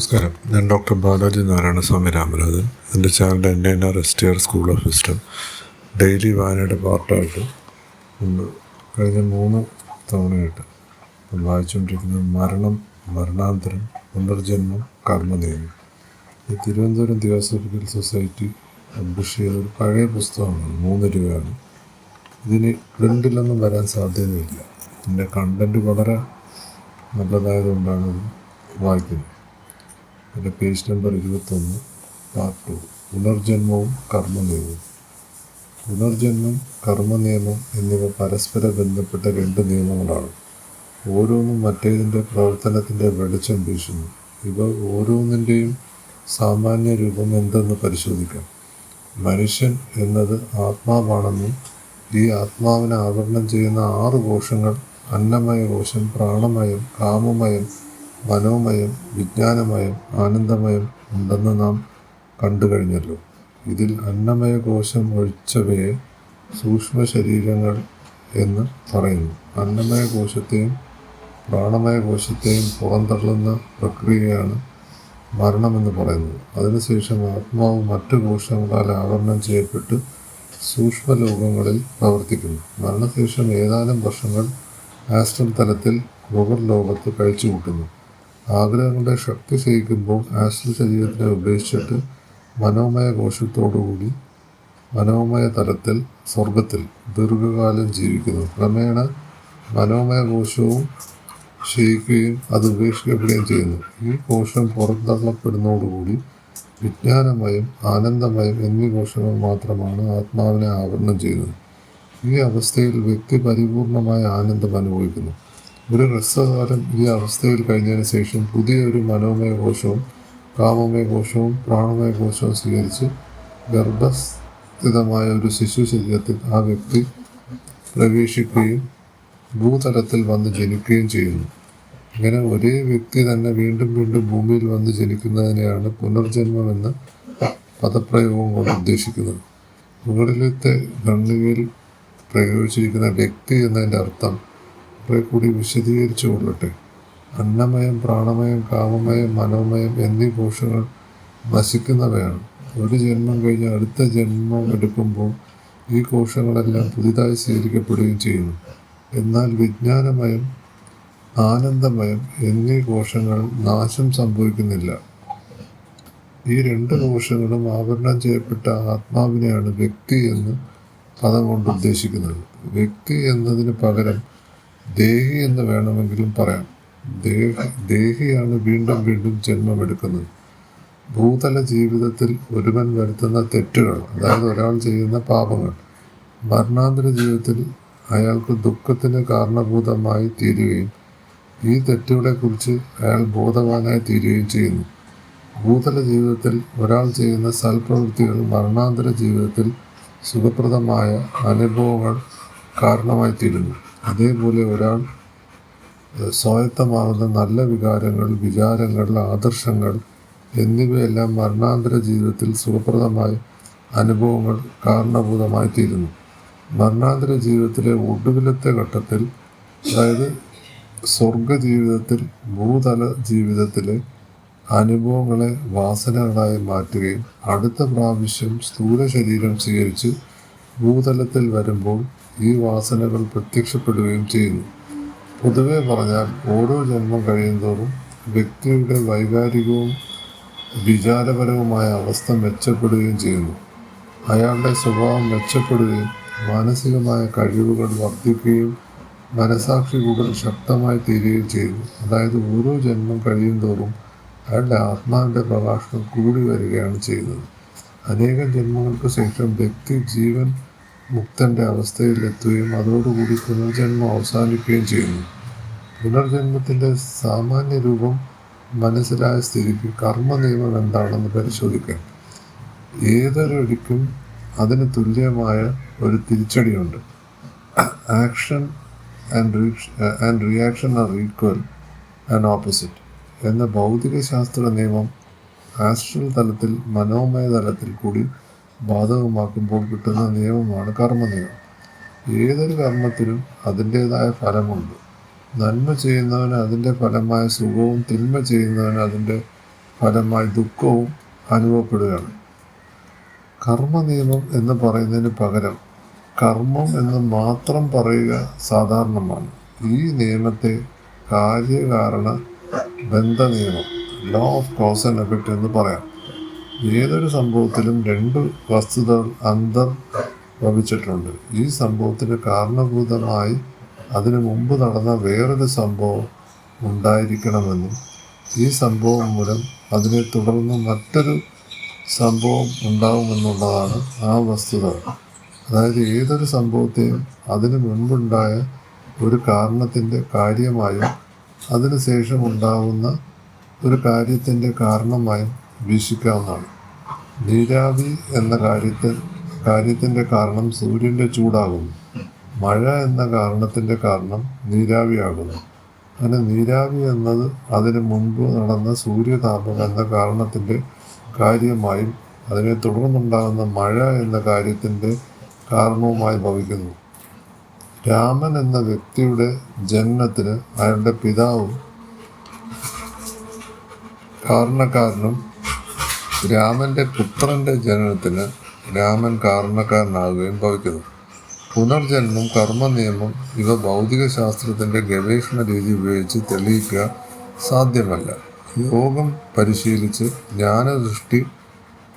നമസ്കാരം. ഞാൻ ഡോക്ടർ ബാലാജി നാരായണസ്വാമി രാമനാഥൻ. എന്റെ channel N N R S T R school of system daily വായനയുടെ പാർട്ടായിട്ട് ഉണ്ട് കഴിഞ്ഞ മൂന്ന് തവണയായിട്ട് വായിച്ചുകൊണ്ടിരിക്കുന്നത് മരണം മരണാന്തരം പുനർജന്മം കർമ്മനിയമം. ഈ തിരുവനന്തപുരം തിയോസഫിക്കൽ സൊസൈറ്റി പബ്ലിഷ് ചെയ്ത ഒരു പഴയ പുസ്തകമാണ് മൂന്ന് രൂപയാണ്. ഇതിന് പ്രിന്റിലൊന്നും വരാൻ സാധ്യതയില്ല. ഇതിന്റെ കണ്ടന്റ് വളരെ നല്ലതായതുകൊണ്ടാണ് വായിക്കുന്നത്. എന്റെ പേജ് നമ്പർ ഇരുപത്തൊന്ന് പാർട്ട് ടു പുനർജന്മവും കർമ്മനിയമവും. പുനർജന്മം കർമ്മനിയമം എന്നിവ പരസ്പര ബന്ധപ്പെട്ട രണ്ട് നിയമങ്ങളാണ്. ഓരോന്നും മറ്റേതിന്റെ പ്രവർത്തനത്തിന്റെ വെളിച്ചം വീശുന്നു. ഇവ ഓരോന്നിന്റെയും സാമാന്യ രൂപം എന്തെന്ന് പരിശോധിക്കാം. മനുഷ്യൻ എന്നത് ആത്മാവാണെന്നും ഈ ആത്മാവിനെ ആവരണം ചെയ്യുന്ന ആറ് കോശങ്ങൾ അന്നമയ കോശം പ്രാണമയം കാമമയം മനോമയം വിജ്ഞാനമയം ആനന്ദമയം ഉണ്ടെന്ന് നാം കണ്ടു കഴിഞ്ഞല്ലോ. ഇതിൽ അന്നമയ കോശം ഒഴിച്ചവയെ സൂക്ഷ്മ ശരീരങ്ങൾ എന്ന് പറയുന്നു. അന്നമയ കോശത്തെയും പ്രാണമയ കോശത്തെയും പുറന്തള്ളുന്ന പ്രക്രിയയാണ് മരണമെന്ന് പറയുന്നത്. അതിനുശേഷം ആത്മാവ് മറ്റു കോശങ്ങളാൽ ആവരണം ചെയ്യപ്പെട്ട് സൂക്ഷ്മലോകങ്ങളിൽ പ്രവർത്തിക്കുന്നു. മരണശേഷം ഏതാനും വർഷങ്ങൾ ആസ്ട്രൽ തലത്തിൽ മുകൾ ലോകത്ത് കഴിച്ചു കൂട്ടുന്നു ആഗ്രഹങ്ങളുടെ ശക്തി ക്ഷയിക്കുമ്പോൾ ആസ്ട്രൽ ശരീരത്തിനെ ഉപേക്ഷിച്ചിട്ട് മനോമയ കോശത്തോടുകൂടി മനോമയ തലത്തിൽ സ്വർഗത്തിൽ ദീർഘകാലം ജീവിക്കുന്നു. ക്രമേണ മനോമയ കോശവും ക്ഷയിക്കുകയും അത് ഉപേക്ഷിക്കപ്പെടുകയും ചെയ്യുന്നു. ഈ കോശം പുറന്തള്ളപ്പെടുന്നതോടുകൂടി വിജ്ഞാനമയം ആനന്ദമയം എന്നീ കോശങ്ങൾ മാത്രമാണ് ആത്മാവിനെ ആവരണം ചെയ്യുന്നത്. ഈ അവസ്ഥയിൽ വ്യക്തി പരിപൂർണമായ ആനന്ദം അനുഭവിക്കുന്നു. ഒരു ഹ്രസ്വകാലം ഈ അവസ്ഥയിൽ കഴിഞ്ഞതിന് ശേഷം പുതിയൊരു മനോമയ കോശവും കാമമയ കോശവും പ്രാണമയ കോശവും സ്വീകരിച്ച് ഗർഭസ്ഥിതമായ ഒരു ശിശു ശരീരത്തിൽ ആ വ്യക്തി പ്രവേശിക്കുകയും ഭൂതലത്തിൽ വന്ന് ജനിക്കുകയും ചെയ്യുന്നു. ഇങ്ങനെ ഒരേ വ്യക്തി തന്നെ വീണ്ടും വീണ്ടും ഭൂമിയിൽ വന്ന് ജനിക്കുന്നതിനെയാണ് പുനർജന്മം എന്ന പദപ്രയോഗം കൊണ്ട് ഉദ്ദേശിക്കുന്നത്. മുകളിലത്തെ ഖണ്ഡികയിൽ പ്രയോഗിച്ചിരിക്കുന്ന വ്യക്തി എന്നതിന്റെ അർത്ഥം കുറെ കൂടി വിശദീകരിച്ചു കൊള്ളട്ടെ. അന്നമയം പ്രാണമയം കാമമയം മനോമയം എന്നീ കോശങ്ങൾ നശിക്കുന്നവയാണ്. ഒരു ജന്മം കഴിഞ്ഞ് അടുത്ത ജന്മം എടുക്കുമ്പോൾ ഈ കോശങ്ങളെല്ലാം പുതിയതായി സ്വീകരിക്കപ്പെടുകയും ചെയ്യുന്നു. എന്നാൽ വിജ്ഞാനമയം ആനന്ദമയം എന്നീ കോശങ്ങൾ നാശം സംഭവിക്കുന്നില്ല. ഈ രണ്ട് കോശങ്ങളും ആവരണം ചെയ്യപ്പെട്ട ആത്മാവിനെയാണ് വ്യക്തി എന്ന് പദം കൊണ്ട് ഉദ്ദേശിക്കുന്നത്. വ്യക്തി എന്നതിന് പകരം ദേഹി എന്ന് വേണമെങ്കിലും പറയാം. ദേഹ ദേഹിയാണ് വീണ്ടും വീണ്ടും ജന്മമെടുക്കുന്നത്. ഭൂതല ജീവിതത്തിൽ ഒരുവൻ വരുത്തുന്ന തെറ്റുകൾ അതായത് ഒരാൾ ചെയ്യുന്ന പാപങ്ങൾ മരണാന്തര ജീവിതത്തിൽ അയാൾക്ക് ദുഃഖത്തിന് കാരണഭൂതമായി തീരുകയും ഈ തെറ്റുകളെ കുറിച്ച് അയാൾ ബോധവാനായി തീരുകയും ചെയ്യുന്നു. ഭൂതല ജീവിതത്തിൽ ഒരാൾ ചെയ്യുന്ന സൽപ്രവൃത്തികൾ മരണാന്തര ജീവിതത്തിൽ സുഖപ്രദമായ അനുഭവങ്ങൾ കാരണമായി തീരുന്നു. അതേപോലെ ഒരാൾ സ്വായത്തമാകുന്ന നല്ല വികാരങ്ങൾ വിചാരങ്ങൾ ആദർശങ്ങൾ എന്നിവയെല്ലാം മരണാന്തര ജീവിതത്തിൽ സുഖപ്രദമായ അനുഭവങ്ങൾ കാരണഭൂതമായി തീരുന്നു മരണാന്തര ജീവിതത്തിലെ ഒടുവിലത്തെ ഘട്ടത്തിൽ അതായത് സ്വർഗ ജീവിതത്തിൽ ഭൂതല ജീവിതത്തിലെ അനുഭവങ്ങളെ വാസനകളായി മാറ്റുകയും അടുത്ത പ്രാവശ്യം സ്ഥൂല ശരീരം സ്വീകരിച്ച് ഭൂതലത്തിൽ വരുമ്പോൾ ഈ വാസനകൾ പ്രത്യക്ഷപ്പെടുകയും ചെയ്യുന്നു. പൊതുവെ പറഞ്ഞാൽ ഓരോ ജന്മം കഴിയുന്തോറും വ്യക്തിയുടെ വൈകാരികവും വിചാരപരവുമായ അവസ്ഥ മെച്ചപ്പെടുകയും ചെയ്യുന്നു. അയാളുടെ സ്വഭാവം മെച്ചപ്പെടുകയും മാനസികമായ കഴിവുകൾ വർദ്ധിക്കുകയും മനസാക്ഷി കൂടുതൽ ശക്തമായി തീരുകയും ചെയ്യുന്നു. അതായത് ഓരോ ജന്മം കഴിയുന്തോറും അയാളുടെ ആത്മാവിന്റെ പ്രകാശനം കൂടി വരികയാണ് ചെയ്യുന്നത്. അനേകം ജന്മങ്ങൾക്ക് ശേഷം വ്യക്തി ജീവൻ മുക്തന്റെ അവസ്ഥയിൽ എത്തുകയും അതോടുകൂടി പുനർജന്മം അവസാനിക്കുകയും ചെയ്യുന്നു. പുനർജന്മത്തിന്റെ സാമാന്യ രൂപം മനസ്സിലായ സ്ഥിതിക്ക് കർമ്മ നിയമം എന്താണെന്ന് പരിശോധിക്കാം. ഏതൊരടിക്കും അതിന് തുല്യമായ ഒരു തിരിച്ചടിയുണ്ട്. Action and and reaction are equal and opposite എന്ന ഭൗതിക ശാസ്ത്ര നിയമം ആസ്ട്രൽ തലത്തിൽ മനോമയ തലത്തിൽ കൂടി ബാധകമാക്കുമ്പോൾ കിട്ടുന്ന നിയമമാണ് കർമ്മ നിയമം ഏതൊരു കർമ്മത്തിനും അതിന്റേതായ ഫലമുണ്ട്. നന്മ ചെയ്യുന്നവന് അതിന്റെ ഫലമായ സുഖവും തിന്മ ചെയ്യുന്നവന് അതിന്റെ ഫലമായി ദുഃഖവും അനുഭവപ്പെടുകയാണ്. കർമ്മ നിയമം എന്ന് പറയുന്നതിന് പകരം കർമ്മം എന്ന് മാത്രം പറയുക സാധാരണമാണ്. ഈ നിയമത്തെ കാര്യകാരണ ബന്ധ നിയമം law of cause and effect എന്ന് പറയാം. ഏതൊരു സംഭവത്തിലും രണ്ട് വസ്തുതകൾ അന്തർ ഭവിച്ചിട്ടുണ്ട് ഈ സംഭവത്തിന് കാരണഭൂതമായി അതിനു മുമ്പ് നടന്ന വേറൊരു സംഭവം ഉണ്ടായിരിക്കണമെന്നും ഈ സംഭവം മൂലം അതിനെ തുടർന്ന് മറ്റൊരു സംഭവം ഉണ്ടാകുമെന്നുള്ളതാണ് ആ വസ്തുത. അതായത് ഏതൊരു സംഭവത്തെയും അതിനു മുൻപുണ്ടായ ഒരു കാരണത്തിന്റെ കാര്യമായും അതിനുശേഷം ഉണ്ടാകുന്ന ഒരു കാര്യത്തിന്റെ കാരണമായും വീക്ഷിക്കാവുന്നതാണ് നീരാവി എന്ന കാര്യത്തിൽ കാര്യത്തിന്റെ കാരണം സൂര്യന്റെ ചൂടാകുന്നു. മഴ എന്ന കാരണത്തിന്റെ കാരണം നീരാവിയാകുന്നു. അങ്ങനെ നീരാവി എന്നത് അതിന് മുൻപ് നടന്ന സൂര്യതാപം എന്ന കാരണത്തിന്റെ കാര്യമായും അതിനെ തുടർന്നുണ്ടാകുന്ന മഴ എന്ന കാര്യത്തിന്റെ കാരണവുമായി ഭവിക്കുന്നു. രാമൻ എന്ന വ്യക്തിയുടെ ജനനത്തിന് അയാളുടെ പിതാവും കാരണക്കാരനും രാമന്റെ പുത്രന്റെ ജനനത്തിന് രാമൻ കാരണക്കാരനാകുകയും ഭവിക്കുന്നു. പുനർജന്മം കർമ്മനിയമം ഇവ ഭൗതിക ശാസ്ത്രത്തിന്റെ ഗവേഷണ രീതി ഉപയോഗിച്ച് തെളിയിക്കുക സാധ്യമല്ല. യോഗം പരിശീലിച്ച് ജ്ഞാനദൃഷ്ടി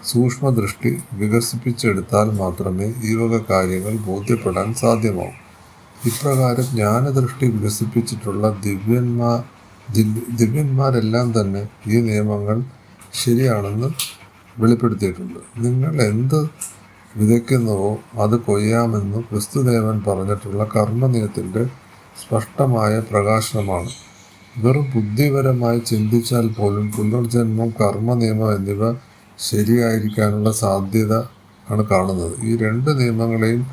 സൂക്ഷ്മദൃഷ്ടി വികസിപ്പിച്ചെടുത്താൽ മാത്രമേ ഈ വക കാര്യങ്ങൾ ബോധ്യപ്പെടാൻ സാധ്യമാവൂ. ഇപ്രകാരം ജ്ഞാനദൃഷ്ടി വികസിപ്പിച്ചിട്ടുള്ള ദിവ്യന്മാർ ദിവ്യ- ദിവ്യന്മാരെല്ലാം തന്നെ ഈ നിയമങ്ങൾ ശരിയാണെന്ന് വെളിപ്പെടുത്തിയിട്ടുണ്ട്. നിങ്ങൾ എന്ത് വിതയ്ക്കുന്നുവോ അത് കൊയ്യാമെന്ന് ക്രിസ്തുദേവൻ പറഞ്ഞിട്ടുള്ള കർമ്മനിയത്തിന്റെ സ്പഷ്ടമായ പ്രകാശനമാണ്. വെറും ബുദ്ധിപരമായി ചിന്തിച്ചാൽ പോലും പുനർജന്മം കർമ്മനിയമം എന്നിവ ശരിയായിരിക്കാനുള്ള സാധ്യത ആണ് കാണുന്നത്. ഈ രണ്ട് നിയമങ്ങളെയും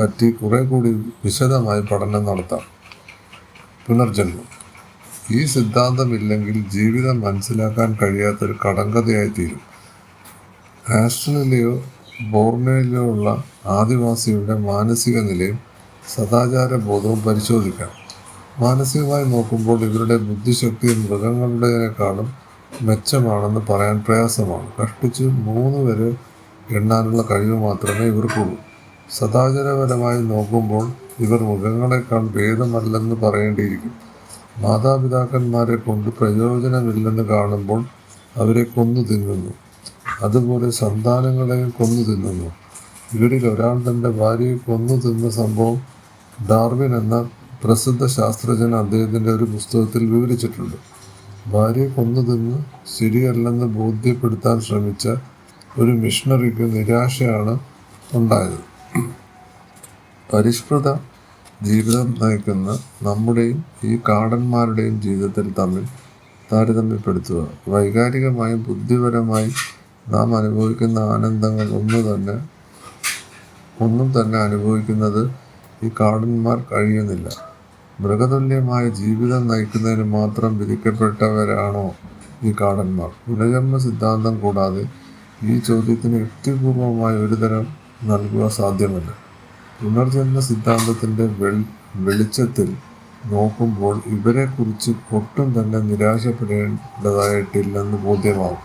പറ്റി കുറെ കൂടി വിശദമായി പഠനം നടത്താം. പുനർജന്മം. ഈ സിദ്ധാന്തമില്ലെങ്കിൽ ജീവിതം മനസ്സിലാക്കാൻ കഴിയാത്തൊരു കടങ്കഥയായി തീരും ആസ്ട്രലിലെയോ ബോർണയിലോ ഉള്ള ആദിവാസിയുടെ മാനസിക നിലയും സദാചാര ബോധവും പരിശോധിക്കാം. മാനസികമായി നോക്കുമ്പോൾ ഇവരുടെ ബുദ്ധിശക്തി മൃഗങ്ങളുടേതിനേക്കാളും മെച്ചമാണെന്ന് പറയാൻ പ്രയാസമാണ്. കഷ്ടിച്ച് മൂന്ന് വരെ എണ്ണാനുള്ള കഴിവ് മാത്രമേ ഇവർക്കുള്ളൂ. സദാചാരപരമായി നോക്കുമ്പോൾ ഇവർ മൃഗങ്ങളെക്കാൾ ഭേദമല്ലെന്ന് പറയേണ്ടിയിരിക്കും. മാതാപിതാക്കന്മാരെ കൊണ്ട് പ്രയോജനമില്ലെന്ന് കാണുമ്പോൾ അവരെ കൊന്നു തിന്നുന്നു. അതുപോലെ സന്താനങ്ങളെയും കൊന്നു തിന്നുന്നു. ഇവരിൽ ഒരാൾ തന്റെ ഭാര്യയെ കൊന്നു തിന്ന സംഭവം ഡാർവിൻ എന്ന പ്രസിദ്ധ ശാസ്ത്രജ്ഞൻ അദ്ദേഹത്തിന്റെ ഒരു പുസ്തകത്തിൽ വിവരിച്ചിട്ടുണ്ട്. ഭാര്യയെ കൊന്നു തിന്ന് ശരിയല്ലെന്ന് ബോധ്യപ്പെടുത്താൻ ശ്രമിച്ച ഒരു മിഷണറിക്ക് നിരാശയാണ് ഉണ്ടായത്. പരിഷ്കൃത ജീവിതം നയിക്കുന്ന നമ്മുടെയും ഈ കാടന്മാരുടെയും ജീവിതത്തിൽ തമ്മിൽ താരതമ്യപ്പെടുത്തുക. വൈകാരികമായും ബുദ്ധിപരമായും നാം അനുഭവിക്കുന്ന ആനന്ദങ്ങൾ ഒന്നു തന്നെ ഒന്നും തന്നെ അനുഭവിക്കുന്നത് ഈ കാടന്മാർ കഴിയുന്നില്ല. മൃഗതുല്യമായ ജീവിതം നയിക്കുന്നതിന് മാത്രം വിധിക്കപ്പെട്ടവരാണോ ഈ കാടന്മാർ? പുനർജന്മ സിദ്ധാന്തം കൂടാതെ ഈ ചോദ്യത്തിന് യുക്തിപൂർവമായ ഒരുതരം നൽകുക സാധ്യമല്ല. പുനർജന്മ സിദ്ധാന്തത്തിന്റെ വെൾ വെളിച്ചത്തിൽ നോക്കുമ്പോൾ ഇവരെക്കുറിച്ച് ഒട്ടും തന്നെ നിരാശപ്പെടേണ്ടതായിട്ടില്ലെന്ന് ബോധ്യമാവും.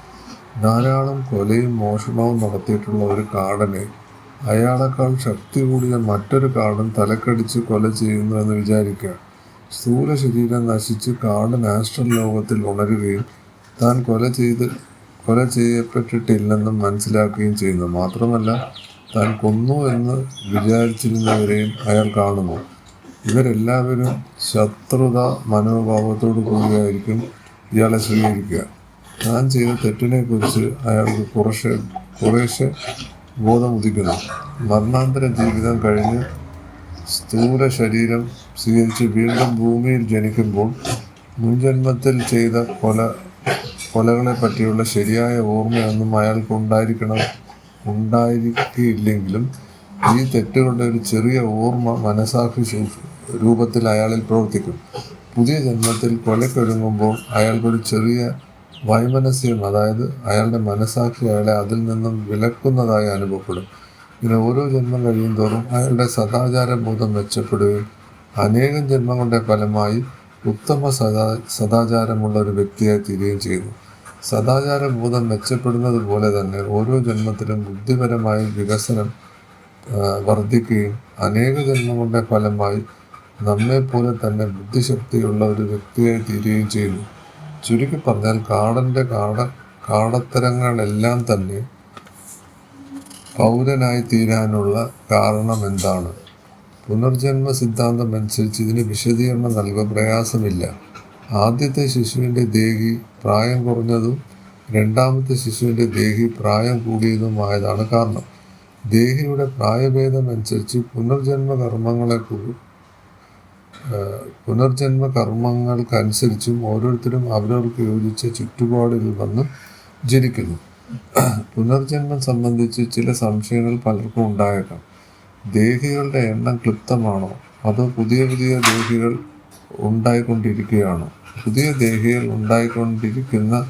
ധാരാളം കൊലയും മോഷണവും നടത്തിയിട്ടുള്ള ഒരു കാടനെ അയാളെക്കാൾ ശക്തി കൂടിയ മറ്റൊരു കാടൻ തലക്കടിച്ച് കൊല ചെയ്യുന്നു എന്ന് വിചാരിക്കുക. സ്ഥൂല ശരീരം നശിച്ച് കാടൻ ആസ്ട്രൽ ലോകത്തിൽ ഉണരുകയും താൻ കൊല ചെയ്ത് കൊല ചെയ്യപ്പെട്ടിട്ടില്ലെന്നും മനസ്സിലാക്കുകയും ചെയ്യുന്നു. മാത്രമല്ല താൻ കൊന്നു എന്ന് വിചാരിച്ചിരുന്നവരെയും അയാൾ കാണുന്നു. ഇവരെല്ലാവരും ശത്രുത മനോഭാവത്തോടു കൂടിയായിരിക്കും ഇയാളെ സ്വീകരിക്കുക. താൻ ചെയ്ത തെറ്റിനെ കുറിച്ച് അയാൾക്ക് കുറേശ്ശെ കുറേശ്ശെ ബോധമുദിക്കുന്നു. മരണാന്തര ജീവിതം കഴിഞ്ഞ് സ്ഥൂല ശരീരം സ്വീകരിച്ച് വീണ്ടും ഭൂമിയിൽ ജനിക്കുമ്പോൾ മുൻജന്മത്തിൽ ചെയ്ത കൊല കൊലകളെ പറ്റിയുള്ള ശരിയായ ഓർമ്മയൊന്നും അയാൾക്ക് ഉണ്ടായിരിക്കണം ഉണ്ടായിരിക്കില്ലെങ്കിലും ഈ തെറ്റുകളുടെ ഒരു ചെറിയ ഓർമ്മ മനസാക്ഷി രൂപത്തിൽ അയാളിൽ പ്രവർത്തിക്കും. പുതിയ ജന്മത്തിൽ കൊലക്കൊരുങ്ങുമ്പോൾ അയാൾക്കൊരു ചെറിയ വൈമനസ്യം അതായത് അയാളുടെ മനസാക്ഷി അയാളെ അതിൽ നിന്നും വിലക്കുന്നതായി അനുഭവപ്പെടും. ഇങ്ങനെ ഓരോ ജന്മം കഴിയും തോറും അയാളുടെ സദാചാര ബോധം മെച്ചപ്പെടുകയും അനേകം ജന്മങ്ങളുടെ ഫലമായി ഉത്തമ സദാ സദാചാരമുള്ള ഒരു വ്യക്തിയായി തീരുകയും ചെയ്യുന്നു. സദാചാരബോധം മെച്ചപ്പെടുന്നത് പോലെ തന്നെ ഓരോ ജന്മത്തിലും ബുദ്ധിപരമായ വികസനം വർദ്ധിക്കുകയും അനേക ജന്മങ്ങളുടെ ഫലമായി നമ്മെപ്പോലെ തന്നെ ബുദ്ധിശക്തിയുള്ള ഒരു വ്യക്തിയായി തീരുകയും ചെയ്യുന്നു. ചുരുക്കി പറഞ്ഞാൽ കാടന്റെ കാട കാടത്തരങ്ങളെല്ലാം തന്നെ പൗരനായി തീരാനുള്ള കാരണം എന്താണ്? പുനർജന്മ സിദ്ധാന്തം അനുസരിച്ച് ഇതിന് വിശദീകരണം നൽകാൻ പ്രയാസമില്ല. ആദ്യത്തെ ശിശുവിന്റെ ദേഹി പ്രായം കുറഞ്ഞതും രണ്ടാമത്തെ ശിശുവിന്റെ ദേഹി പ്രായം കൂടിയതുമായതാണ് കാരണം. ദേഹിയുടെ പ്രായഭേദം അനുസരിച്ച് പുനർജന്മ കർമ്മങ്ങളെ പുനർജന്മ കർമ്മങ്ങൾക്കനുസരിച്ചും ഓരോരുത്തരും അവരവർക്ക് യോജിച്ച ചുറ്റുപാടിൽ വന്ന് ജനിക്കുന്നു. പുനർജന്മം സംബന്ധിച്ച് ചില സംശയങ്ങൾ പലർക്കും ഉണ്ടായേക്കാം. ദേഹികളുടെ എണ്ണം ക്ലിപ്തമാണോ? അതോ പുതിയ പുതിയ ദേഹികൾ ഉണ്ടായിക്കൊണ്ടിരിക്കുകയാണോ. പുതിയ ദേഹിയിൽ ഉണ്ടായിക്കൊണ്ടിരിക്കുന്ന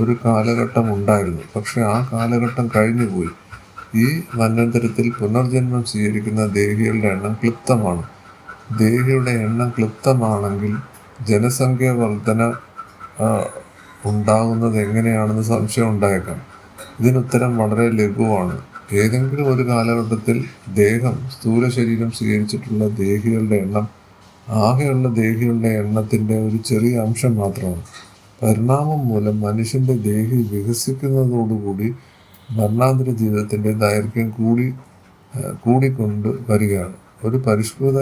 ഒരു കാലഘട്ടം ഉണ്ടായിരുന്നു. പക്ഷെ ആ കാലഘട്ടം കഴിഞ്ഞുപോയി. ഈ മന്വന്തരത്തിൽ പുനർജന്മം സ്വീകരിക്കുന്ന ദേഹികളുടെ എണ്ണം ക്ലിപ്തമാണ്. ദേഹിയുടെ എണ്ണം ക്ലിപ്തമാണെങ്കിൽ ജനസംഖ്യ വർധന ഉണ്ടാകുന്നത് എങ്ങനെയാണെന്ന് സംശയം ഉണ്ടായേക്കാം. ഇതിനുത്തരം വളരെ ലഘുവാണ്. ഏതെങ്കിലും ഒരു കാലഘട്ടത്തിൽ ദേഹം സ്ഥൂല ശരീരം സ്വീകരിച്ചിട്ടുള്ള ദേഹികളുടെ എണ്ണം ആകെയുള്ള ദേഹികളുടെ എണ്ണത്തിന്റെ ഒരു ചെറിയ അംശം മാത്രമാണ്. പരിണാമം മൂലം മനുഷ്യന്റെ ദേഹി വികസിക്കുന്നതോടുകൂടി മരണാന്തര ജീവിതത്തിന്റെ ദൈർഘ്യം കൂടി കൂടിക്കൊണ്ട് വരികയാണ്. ഒരു പരിഷ്കൃത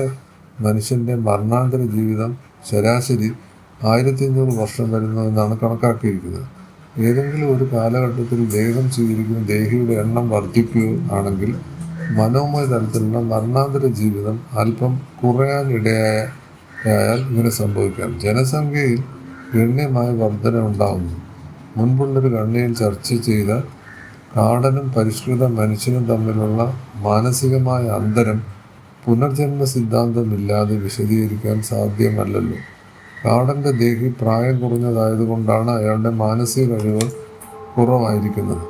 മനുഷ്യന്റെ മരണാന്തര ജീവിതം ശരാശരി ആയിരത്തി അഞ്ഞൂറ് വർഷം വരുന്നതെന്നാണ് കണക്കാക്കിയിരിക്കുന്നത്. ഏതെങ്കിലും ഒരു കാലഘട്ടത്തിൽ ദേഹം സ്വീകരിക്കുന്ന ദേഹിയുടെ എണ്ണം വർദ്ധിക്കുകയാണെങ്കിൽ മനോമയ തലത്തിലുള്ള മരണാന്തര ജീവിതം അല്പം കുറയാനിടയായാൽ ഇങ്ങനെ സംഭവിക്കാം. ജനസംഖ്യയിൽ ഗണ്യമായ വർധന ഉണ്ടാകുന്നു മുൻപുള്ളൊരു കണ്ണിയിൽ ചർച്ച ചെയ്ത കാടനും പരിഷ്കൃത മനുഷ്യനും തമ്മിലുള്ള മാനസികമായ അന്തരം പുനർജന്മ സിദ്ധാന്തമില്ലാതെ വിശദീകരിക്കാൻ സാധ്യമല്ലല്ലോ. കാടന്റെ ദേഹി പ്രായം കുറഞ്ഞതായതുകൊണ്ടാണ് അയാളുടെ മാനസിക കഴിവ് കുറവായിരിക്കുന്നത്.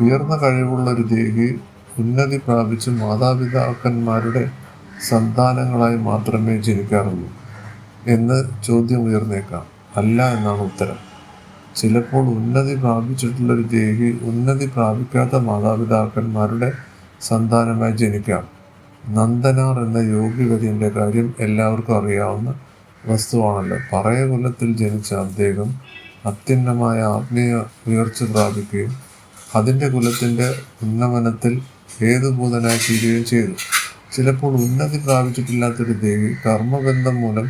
ഉയർന്ന കഴിവുള്ള ഒരു ദേഹി ഉന്നതി പ്രാപിച്ച് മാതാപിതാക്കന്മാരുടെ സന്താനങ്ങളായി മാത്രമേ ജനിക്കാറുള്ളൂ എന്ന് ചോദ്യം ഉയർന്നേക്കാം. അല്ല എന്നാണ് ഉത്തരം. ചിലപ്പോൾ ഉന്നതി പ്രാപിച്ചിട്ടുള്ള ഒരു ദേഹി ഉന്നതി പ്രാപിക്കാത്ത മാതാപിതാക്കന്മാരുടെ സന്താനമായി ജനിക്കാം. നന്ദനാർ എന്ന യോഗിവര്യന്റെ കാര്യം എല്ലാവർക്കും അറിയാവുന്ന വസ്തുവാണല്ലോ. പറയ കൊല്ലത്തിൽ ജനിച്ച അദ്ദേഹം അത്യുന്നമായ ആത്മീയ ഉയർച്ച പ്രാപിക്കുകയും അതിന്റെ കുലത്തിന്റെ ഉന്നമനത്തിൽ ഹേതുഭൂതനായി തീരുകയും ചെയ്തു. ചിലപ്പോൾ ഉന്നതി പ്രാപിച്ചിട്ടില്ലാത്തൊരു ദേവി കർമ്മബന്ധം മൂലം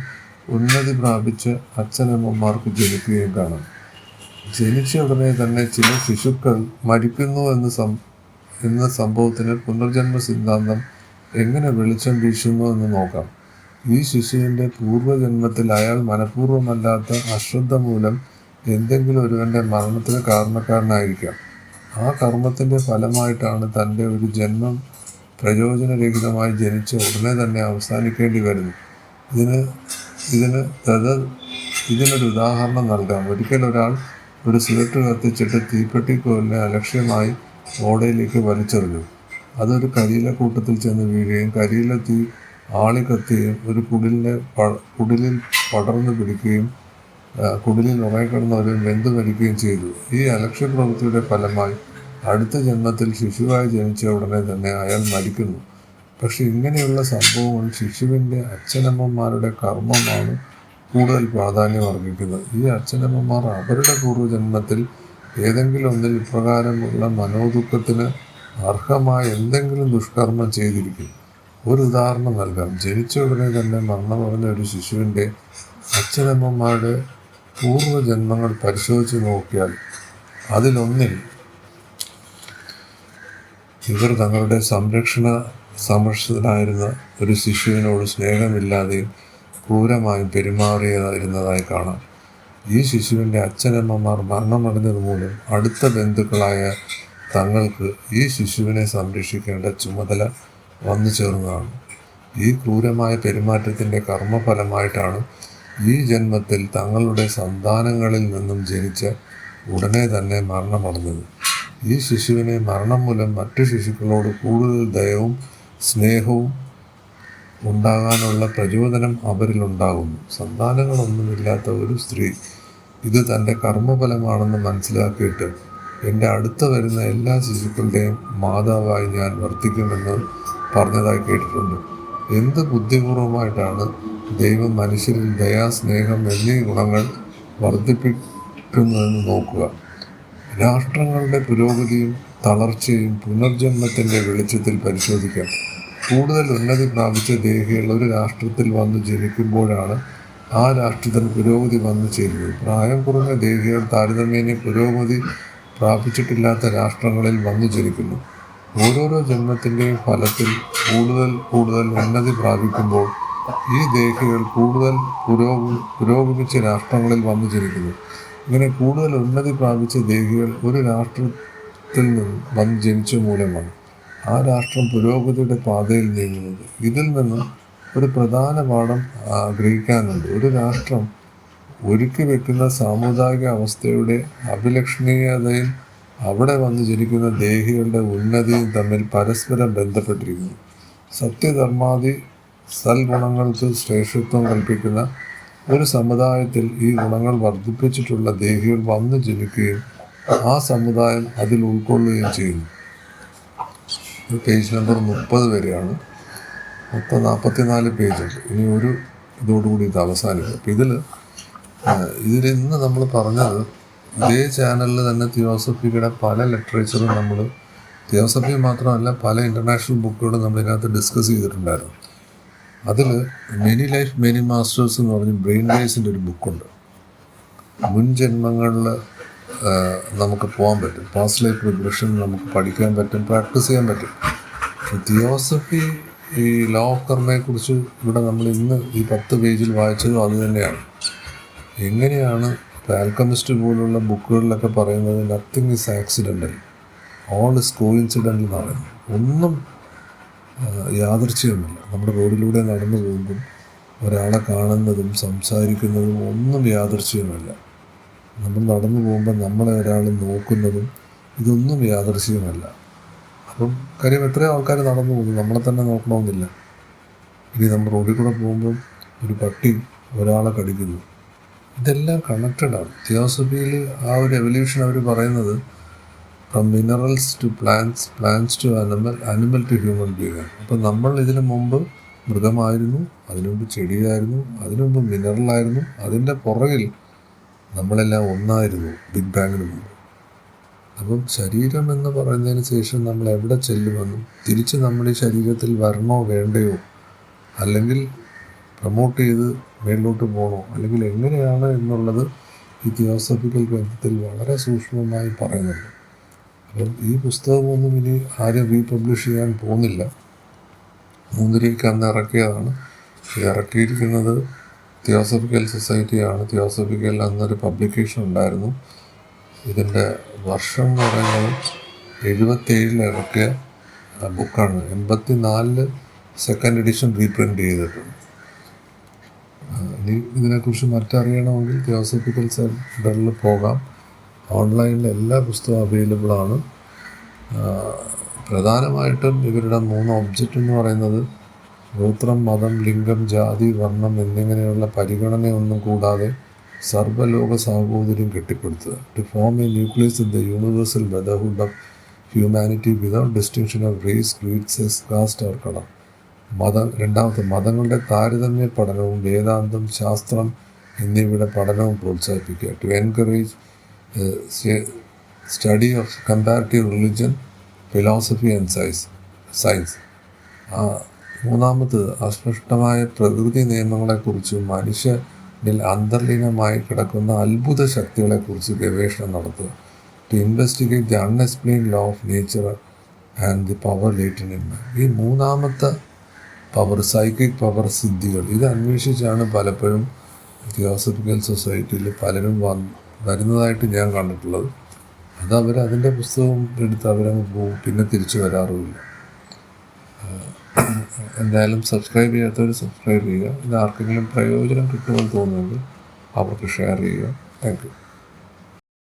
ഉന്നതി പ്രാപിച്ച് അച്ഛനമ്മമാർക്ക് ജനിക്കുകയും കാണാം. ജനിച്ച ഉടനെ തന്നെ ചില ശിശുക്കൾ മരിക്കുന്നു എന്ന് സം എന്ന സംഭവത്തിന് പുനർജന്മ സിദ്ധാന്തം എങ്ങനെ വെളിച്ചം വീശുന്നു എന്ന് നോക്കാം. ഈ ശിശുവിന്റെ പൂർവജന്മത്തിൽ അയാൾ മനഃപൂർവമല്ലാത്ത അശ്രദ്ധ മൂലം എന്തെങ്കിലും ഒരുവന്റെ മരണത്തിന് കാരണക്കാരനായിരിക്കാം. ആ കർമ്മത്തിന്റെ ഫലമായിട്ടാണ് തന്റെ ഒരു ജന്മം പ്രയോജനരഹിതമായി ജനിച്ച ഉടനെ തന്നെ അവസാനിക്കേണ്ടി വരുന്നു ഇതിന് ഇതിന് തത് ഇതിനൊരു ഉദാഹരണം നൽകാം. ഒരിക്കൽ ഒരാൾ ഒരു സിഗരറ്റ് കത്തിച്ചിട്ട് തീപ്പെട്ടിക്കോലിനെ അലക്ഷ്യമായി ഓടയിലേക്ക് വലിച്ചെറിഞ്ഞു. അതൊരു കരിയില കൂട്ടത്തിൽ ചെന്ന് വീഴുകയും കരിയില തീ ആളിക്കത്തുകയും ഒരു കുടിലിനെ കുടിലിൽ പടർന്നു പിടിക്കുകയും കുടിലിൽ ഉറങ്ങിക്കിടന്നവരും വെന്തു മരിക്കുകയും ചെയ്തു. ഈ അലക്ഷ്യ പ്രവൃത്തിയുടെ ഫലമായി അടുത്ത ജന്മത്തിൽ ശിശുവായി ജനിച്ച ഉടനെ തന്നെ അയാൾ മരിക്കുന്നു. പക്ഷെ ഇങ്ങനെയുള്ള സംഭവങ്ങൾ ശിശുവിന്റെ അച്ഛനമ്മമാരുടെ കർമ്മമാണ് കൂടുതൽ പ്രാധാന്യം അർഹിക്കുന്നത്. ഈ അച്ഛനമ്മമാർ അവരുടെ പൂർവജന്മത്തിൽ ഏതെങ്കിലും ഒന്നിൽ ഇപ്രകാരമുള്ള മനോദുഃഖത്തിന് അർഹമായ എന്തെങ്കിലും ദുഷ്കർമ്മം ചെയ്തിരിക്കും. ഒരു ഉദാഹരണം നൽകാം. ജനിച്ച ഉടനെ തന്നെ മരണമടഞ്ഞ ഒരു ശിശുവിന്റെ അച്ഛനമ്മമാരുടെ പൂർവജന്മങ്ങൾ പരിശോധിച്ച് നോക്കിയാൽ അതിലൊന്നിൽ ഇവർ തങ്ങളുടെ സംരക്ഷണ സമർഷിതനായിരുന്ന ഒരു ശിശുവിനോട് സ്നേഹമില്ലാതെയും ക്രൂരമായും പെരുമാറിയതായിരുന്നതായി കാണാം. ഈ ശിശുവിന്റെ അച്ഛനമ്മമാർ മരണമടഞ്ഞത് മൂലം അടുത്ത ബന്ധുക്കളായ തങ്ങൾക്ക് ഈ ശിശുവിനെ സംരക്ഷിക്കേണ്ട ചുമതല വന്നു ചേർന്നതാണ്. ഈ ക്രൂരമായ പെരുമാറ്റത്തിന്റെ കർമ്മഫലമായിട്ടാണ് ഈ ജന്മത്തിൽ തങ്ങളുടെ സന്താനങ്ങളിൽ നിന്നും ജനിച്ച ഉടനെ തന്നെ മരണമടഞ്ഞത്. ഈ ശിശുവിനെ മരണം മൂലം മറ്റു ശിശുക്കളോട് കൂടുതൽ ദയവും സ്നേഹവും ഉണ്ടാകാനുള്ള പ്രചോദനം അവരിലുണ്ടാകുന്നു സന്താനങ്ങളൊന്നുമില്ലാത്ത ഒരു സ്ത്രീ ഇത് തന്റെ കർമ്മഫലമാണെന്ന് മനസ്സിലാക്കിയിട്ട് എന്റെ അടുത്ത് വരുന്ന എല്ലാ ശിശുക്കളുടെയും മാതാവായി ഞാൻ വർത്തിക്കുമെന്ന് പറഞ്ഞതായി കേട്ടിട്ടുണ്ട്. എന്ത് ബുദ്ധിപൂർവമായിട്ടാണ് ദൈവം മനുഷ്യരിൽ ദയാ സ്നേഹം എന്നീ ഗുണങ്ങൾ വർദ്ധിപ്പിക്കുന്നതെന്ന് നോക്കുക. രാഷ്ട്രങ്ങളുടെ പുരോഗതിയും തളർച്ചയും പുനർജന്മത്തിന്റെ വെളിച്ചത്തിൽ പരിശോധിക്കാം. കൂടുതൽ ഉന്നതി പ്രാപിച്ച ദേഹികൾ ഒരു രാഷ്ട്രത്തിൽ വന്നു ജനിക്കുമ്പോഴാണ് ആ രാഷ്ട്രത്തിന് പുരോഗതി വന്നു ചേരുന്നത്. പ്രായം കുറഞ്ഞ ദേഹികൾ താരതമ്യേന പുരോഗതി പ്രാപിച്ചിട്ടില്ലാത്ത രാഷ്ട്രങ്ങളിൽ വന്നു ജനിക്കുന്നു. ഓരോരോ ജന്മത്തിന്റെയും ഫലത്തിൽ കൂടുതൽ കൂടുതൽ ഉന്നതി പ്രാപിക്കുമ്പോൾ ഈ ദേഹികൾ കൂടുതൽ പുരോഗ പുരോഗമിച്ച രാഷ്ട്രങ്ങളിൽ വന്നു ചേരുന്നത്. ഇങ്ങനെ കൂടുതൽ ഉന്നതി പ്രാപിച്ച ദേഹികൾ ഒരു രാഷ്ട്രത്തിൽ നിന്നും വന്ന് ജനിച്ച മൂലമാണ്. ആ രാഷ്ട്രം പുരോഗതിയുടെ പാതയിൽ നീങ്ങുന്നത്. ഇതിൽ നിന്നും ഒരു പ്രധാന പാഠം ആഗ്രഹിക്കാനുണ്ട് ഒരു രാഷ്ട്രം ഒരുക്കി വെക്കുന്ന സാമുദായിക അവസ്ഥയുടെ അഭിലക്ഷണീയതയിൽ അവിടെ വന്ന് ജനിക്കുന്ന ദേഹികളുടെ ഉന്നതിയും തമ്മിൽ പരസ്പരം ബന്ധപ്പെട്ടിരിക്കുന്നു. സത്യധർമാദി സൽഗുണങ്ങൾക്ക് ശ്രേഷ്ഠത്വം കൽപ്പിക്കുന്ന ഒരു സമുദായത്തിൽ ഈ ഗുണങ്ങൾ വർദ്ധിപ്പിച്ചിട്ടുള്ള ദേഹികൾ വന്നു ജനിക്കുകയും ആ സമുദായം അതിൽ ഉൾക്കൊള്ളുകയും ചെയ്യുന്നു. പേജ് നമ്പർ മുപ്പത് വരെയാണ്. മൊത്തം നാൽപ്പത്തിനാല് പേജുണ്ട് ഇനി ഒരു ഇതോടുകൂടി ഇത് അവസാനിക്കും. അപ്പം ഇതിൽ ഇതിൽ ഇന്ന് നമ്മൾ പറഞ്ഞത് ഇതേ ചാനലിൽ തന്നെ തിയോസഫിയുടെ പല ലിറ്ററേച്ചറും നമ്മൾ തിയോസഫി മാത്രമല്ല പല ഇന്റർനാഷണൽ ബുക്കുകളും നമ്മളിതിനകത്ത് ഡിസ്കസ് ചെയ്തിട്ടുണ്ടായിരുന്നു. അതിൽ മെനി ലൈഫ് മെനി മാസ്റ്റേഴ്സ് എന്ന് പറഞ്ഞ് ബ്രെയിൻ വേസിന്റെ ഒരു ബുക്കുണ്ട് മുൻ ജന്മങ്ങളിൽ നമുക്ക് പോകാൻ പറ്റും. പാസ്റ്റ് ലൈഫ് റിഗ്രഷൻ നമുക്ക് പഠിക്കാൻ പറ്റും പ്രാക്ടീസ് ചെയ്യാൻ പറ്റും. തിയോസഫി ഈ ലോ ഓഫ് കർമ്മയെക്കുറിച്ച് ഇവിടെ നമ്മൾ ഇന്ന് ഈ പത്ത് പേജിൽ വായിച്ചതും അതുതന്നെയാണ് എങ്ങനെയാണ് ആൽക്കമിസ്റ്റ് പോലുള്ള ബുക്കുകളിലൊക്കെ പറയുന്നത് nothing is accidental all is coincidental എന്നാണ്. ഒന്നും യാദർച്ഛികമല്ല നമ്മുടെ റോഡിലൂടെ നടന്നു പോകുമ്പോൾ ഒരാളെ കാണുന്നതും സംസാരിക്കുന്നതും ഒന്നും യാദർച്ഛികമല്ല നമ്മൾ നടന്നു പോകുമ്പോൾ നമ്മളെ ഒരാൾ നോക്കുന്നതും ഇതൊന്നും യാദർശ്യമല്ല അപ്പം കാര്യം എത്രയോ ആൾക്കാർ നടന്നു പോകുന്നു. നമ്മളെ തന്നെ നോക്കണമെന്നില്ല. ഇനി നമ്മൾ റോഡിൽ കൂടെ പോകുമ്പം ഒരു പട്ടി ഒരാളെ കടിക്കുന്നു. ഇതെല്ലാം കണക്റ്റഡാണ് തിയോസഫിയിൽ ആ ഒരു എവല്യൂഷൻ അവർ പറയുന്നത് from minerals to plants plants to animal animal to human being അപ്പോൾ നമ്മൾ ഇതിനു മുമ്പ് മൃഗമായിരുന്നു അതിനു മുമ്പ് ചെടിയായിരുന്നു അതിനു മുമ്പ് മിനറലായിരുന്നു അതിന്റെ പുറകിൽ നമ്മളെല്ലാം ഒന്നായിരുന്നു ബിഗ് ബാങ്ങിന് മുമ്പ്. അപ്പം ശരീരം എന്ന് പറയുന്നതിന് ശേഷം നമ്മൾ എവിടെ ചെല്ലുമെന്നും തിരിച്ച് നമ്മൾ ഈ ശരീരത്തിൽ വരണോ വേണ്ടയോ അല്ലെങ്കിൽ പ്രൊമോട്ട് ചെയ്ത് മേളിലോട്ട് പോകണോ അല്ലെങ്കിൽ എങ്ങനെയാണ് എന്നുള്ളത് ഈ തിയോസഫിക്കൽ ഗ്രന്ഥത്തിൽ വളരെ സൂക്ഷ്മമായി പറയുന്നുണ്ട്. അപ്പം ഈ പുസ്തകമൊന്നും ഇനി ആരും റീപബ്ലിഷ് ചെയ്യാൻ പോകുന്നില്ല. മൂന്നിലേക്ക് അന്ന് ഇറക്കിയതാണ്. ഇറക്കിയിരിക്കുന്നത് തിയോസഫിക്കൽ സൊസൈറ്റിയാണ്. തിയോസഫിക്കൽ അന്നൊരു പബ്ലിക്കേഷൻ ഉണ്ടായിരുന്നു. ഇതിന്റെ വർഷം എന്ന് പറയുന്നത് എഴുപത്തേഴിൽ ഇറക്കിയ ബുക്കാണ്. എൺപത്തി നാലിൽ സെക്കൻഡ് എഡിഷൻ റീപ്രിന്റ് ചെയ്തിട്ടുണ്ട്. ഇനി ഇതിനെക്കുറിച്ച് മറ്ററിയണമെങ്കിൽ തിയോസഫിക്കൽ സെന്ററിൽ പോകാം. ഓൺലൈനിൽ എല്ലാ പുസ്തകവും അവൈലബിൾ ആണ്. പ്രധാനമായിട്ടും ഇവരുടെ മൂന്ന് ഒബ്ജക്റ്റ് എന്ന് പറയുന്നത് ഗോത്രം മതം ലിംഗം ജാതി വർണം എന്നിങ്ങനെയുള്ള പരിഗണനയൊന്നും കൂടാതെ സർവലോക സാഹോദര്യം കെട്ടിപ്പടുത്തുക to form a nucleus in the universal brotherhood of humanity without distinction of race creed cess caste or colour മത രണ്ടാമത്തെ മതങ്ങളുടെ താരതമ്യ പഠനവും വേദാന്തം ശാസ്ത്രം എന്നിവയുടെ പഠനവും പ്രോത്സാഹിപ്പിക്കുക. To encourage study of comparative religion philosophy and science science മൂന്നാമത് അസ്പഷ്ടമായ പ്രകൃതി നിയമങ്ങളെക്കുറിച്ചും മനുഷ്യനിൽ അന്തർലീനമായി കിടക്കുന്ന അത്ഭുത ശക്തികളെക്കുറിച്ച് ഗവേഷണം നടത്തുക. To investigate the unexplained law of nature and the power latent in ഈ മൂന്നാമത്തെ പവർ സൈക്കിക് പവർ സിദ്ധികൾ. ഇത് അന്വേഷിച്ചാണ് പലപ്പോഴും തിയോസഫിക്കൽ സൊസൈറ്റിയിൽ പലരും വന്ന് വരുന്നതായിട്ട് ഞാൻ കണ്ടിട്ടുള്ളത്. അത് അവർ അതിന്റെ പുസ്തകം എടുത്ത് അവരങ്ങ് പോകും പിന്നെ തിരിച്ചു വരാറുമില്ല. എന്തായാലും സബ്സ്ക്രൈബ് ചെയ്യാത്തവർ സബ്സ്ക്രൈബ് ചെയ്യുക. ഇത് ആർക്കെങ്കിലും പ്രയോജനം കിട്ടുമെന്ന് തോന്നുമെങ്കിൽ അവർക്ക് ഷെയർ ചെയ്യുക. Thank you.